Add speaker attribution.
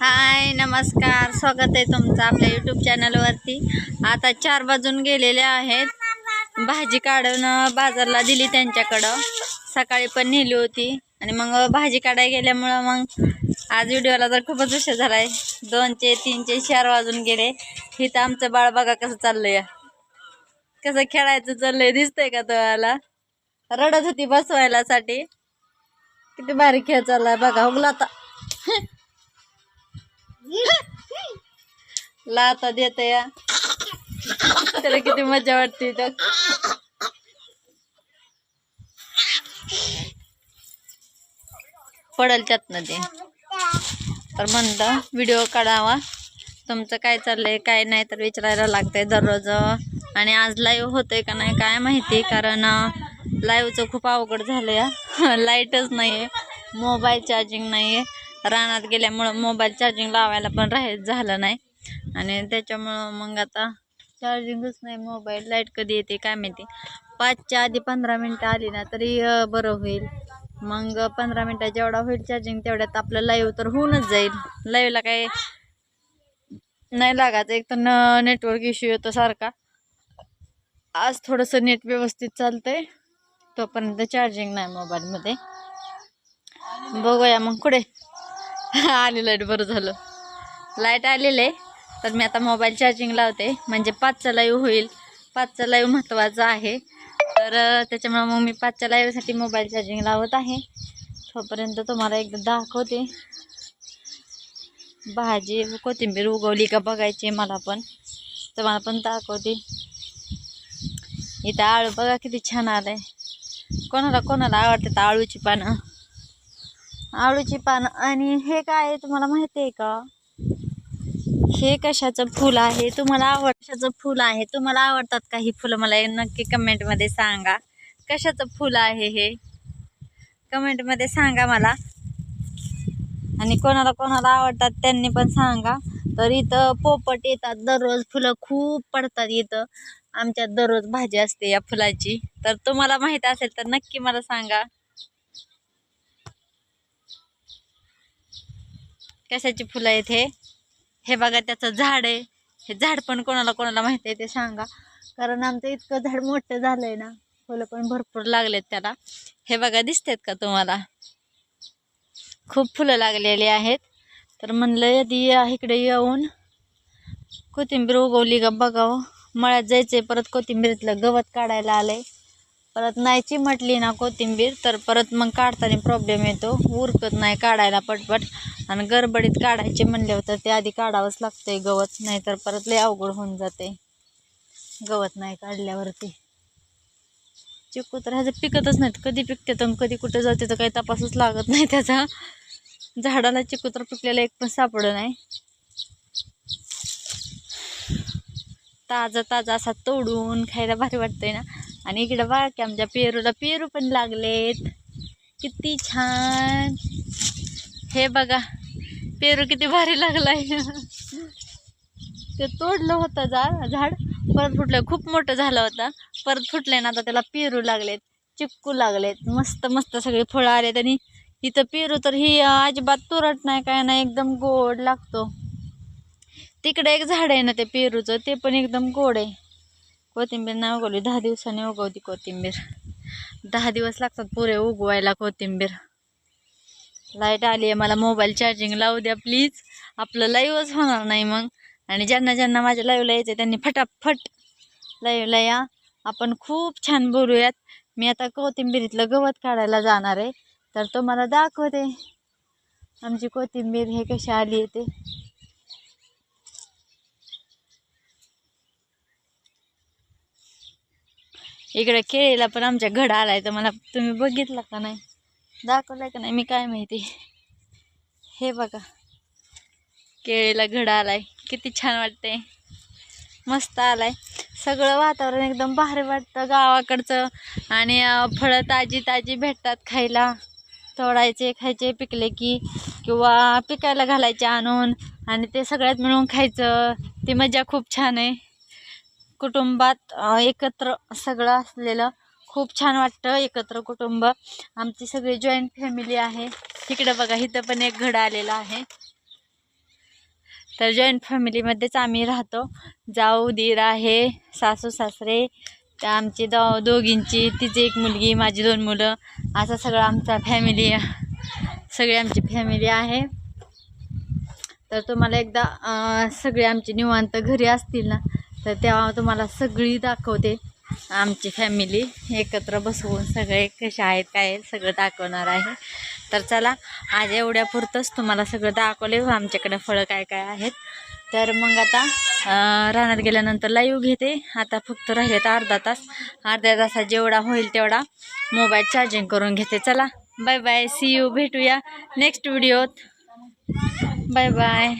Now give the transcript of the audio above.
Speaker 1: हाय नमस्कार. स्वागत आहे तुमचं आपल्या यूट्यूब चॅनलवरती आता चार बाजून गेलेले आहेत. भाजी काढून बाजारला दिली त्यांच्याकडं. सकाळी पण नेली होती. आणि मग भाजी काढायला गेल्यामुळं मग आज व्हिडिओला तर खूपच उशीर झाला आहे दोनचे तीनचे चार वाजून गेले. इथं आमचं बाळ बघा कसं चाललंय. कसं खेळायचं चाललंय दिसतंय का तुम्हाला? रडत होती बसवायला साठी किती भारी खेळ चाललाय. बघा उगला आता लाता देत या. त्याला किती मजा वाटते तर पडल त्यातनं ते. तर म्हणलं व्हिडिओ काढावा. तुमचं काय चाललंय काय नाही तर विचारायला लागतंय दररोज. आणि आज लाईव्ह होतंय का नाही काय माहिती कारण लाईव्हचं खूप अवघड झालं या लाईटच नाही आहे मोबाईल चार्जिंग नाही आहे रानात गेल्यामुळं मोबाईल चार्जिंग लावायला पण राहायचं झालं नाही. आणि त्याच्यामुळं मग आता चार्जिंगच नाही मोबाईल लाइट कधी येते काय माहिती. पाचच्या आधी पंधरा मिनटं आली ना तरी बरं होईल. मग पंधरा मिनटं जेवढा होईल चार्जिंग तेवढ्यात आपलं लाईव्ह तर होऊनच जाईल. लाईव्हला काय नाही लागायचं. एक तर नेटवर्क इश्यू येतो सारखा. आज थोडंसं नेट व्यवस्थित चालतंय. तोपर्यंत चार्जिंग नाही मोबाईलमध्ये बघूया मग कुठे. आली लाइट बरं झालं. लाइट आलेलं आहे तर मी आता मोबाईल चार्जिंग लावते म्हणजे पाचचा लाईव्ह होईल. पाचचा लाईव्ह महत्त्वाचा आहे. तर त्याच्यामुळं मग मी पाचच्या लाईव्हसाठी मोबाईल चार्जिंग लावत आहे. तोपर्यंत तुम्हाला एकदा दाखवते. भाजी कोथिंबीर उगवली का बघायची मला पण. तुम्हाला पण दाखवते. इथं आळू बघा किती छान आलं आहे कोणाला कोणाला आवडतात आळूची पानं. आळूची पानं. आणि हे काय आहे तुम्हाला माहिती आहे का? हे कशाचं फूल आहे? तुम्हाला आवड कशाचं फूल आहे? तुम्हाला आवडतात का ही फुलं? मला नक्की कमेंटमध्ये सांगा. कशाचं फूल आहे हे? कमेंटमध्ये सांगा मला. आणि कोणाला कोणाला आवडतात त्यांनी पण सांगा. तर इथं पोपट येतात. दररोज फुलं खूप पडतात इथं. आमच्यात दररोज भाजी असते या फुलाची. तर तुम्हाला माहीत असेल तर नक्की मला सांगा. कशाची फुलं आहेत हे? हे बघा त्याचं झाड आहे. हे झाड पण कोणाला कोणाला माहिती आहे ते सांगा. कारण आमचं इतकं झाड मोठं झालंय ना फुलं पण भरपूर लागलेत त्याला. हे बघा दिसतात का तुम्हाला? खूप फुलं लागलेली आहेत. तर म्हणलं यदि या- इकडे येऊन कोथिंबीर उगवली का बघावं. मळ्यात जायचंय परत कोथिंबीरीतलं गवत काढायला आलंय. परत नाही म्हटली ना कोथिंबीर तर परत मग काढताना प्रॉब्लेम येतो. उरकत नाही काढायला पटपट. आणि गडबडीत काढायचे म्हणले होतं ते आधी काढावंच लागतंय गवत नाहीतर परत लय अवघड होऊन जाते गवत नाही काढल्यावरती. चिकू तर ह्याचं पिकतच नाहीत. कधी पिकते तर कधी कुठे जाते तर काही तपासच लागत नाही त्याचा. झाडाला चिकू तर पिकलेला एक पण सापडं नाही. ताजा ताजा असा तोडून खायला भारी वाटतंय ना. आणि इकडं बघा की आमच्या पेरूला पेरू पण लागलेत. किती छान. हे बघा पेरू किती भारी लागलाय. ते तोडलं होतं जा झाड परत फुटलं. खूप मोठं झालं होतं. परत फुटले ना आता त्याला पेरू लागलेत चिक्कू लागलेत. मस्त मस्त सगळे फळं आलेत. आणि इथं पेरू तर ही अजिबात तुरट नाही काय नाही एकदम गोड लागतो. तिकडे एक झाड आहे ना ते पेरूचं ते पण एकदम गोड आहे. कोथिंबीर नाही उगवली. दहा दिवसांनी उगवती कोथिंबीर. दहा दिवस लागतात पुरे उगवायला कोथिंबीर. लाइट आली आहे मला मोबाईल चार्जिंग लावू द्या प्लीज. आपलं लाईव्हच होणार नाही मग. आणि ज्यांना ज्यांना माझ्या लाईव्हला यायचं त्यांनी फटाफट लाईव्हला या. आपण खूप छान बोलूयात. मी आता कोथिंबीरीतलं गवत काढायला जाणार आहे. तर तो मला दाखवते. आमची कोथिंबीर हे कशी आली आहे इकडे केळीला पण आमच्या घड आलाय तर मला तुम्ही बघितला का नाही? दाखवलाय का नाही? मी काय माहिती? हे बघा. केळीला घड आलाय. किती छान वाटते मस्त आलाय. सगळं वातावरण एकदम भारी वाटतं गावाकडचं. आणि फळं ताजी ताजी भेटतात खायला. तोडायचे खायचे पिकले की किंवा पिकायला घालायचे आणून. आणि ते सगळ्यात मिळून खायचं. ती मजा खूप छान आहे. कुटुंबात एकत्र सगळं असलेलं खूप छान वाटतं एकत्र कुटुंब. आमची सगळी जॉईंट फॅमिली आहे. तिकडं बघा इथं पण एक घड आलेला आहे. तर जॉईंट फॅमिलीमध्येच आम्ही राहतो. जाऊ दीर आहे सासू सासरे त्या आमची दो दोघींची तिची एक मुलगी माझी दोन मुलं असा सगळा आमचा फॅमिली सगळी आमची फॅमिली आहे. तर तुम्हाला एकदा सगळे आमची निवांत घरी असतील ना तर तेव्हा तुम्हाला सगळी दाखवते आमची फॅमिली एकत्र बसवून सगळे कसे आहेत काय सगळं दाखवणार आहे. तर चला आज एवढ्यापुरतंच तुम्हाला सगळं दाखवले. आमच्याकडे फळं काय काय आहेत. तर मग आता अं, रानात गेल्यानंतर लाईव्ह घेते. आता फक्त राहिलेत अर्धा तास. अर्ध्या तासात जेवढा होईल तेवढा मोबाईल चार्जिंग करून घेते. चला बाय बाय सी यू भेटूया नेक्स्ट व्हिडिओत बाय बाय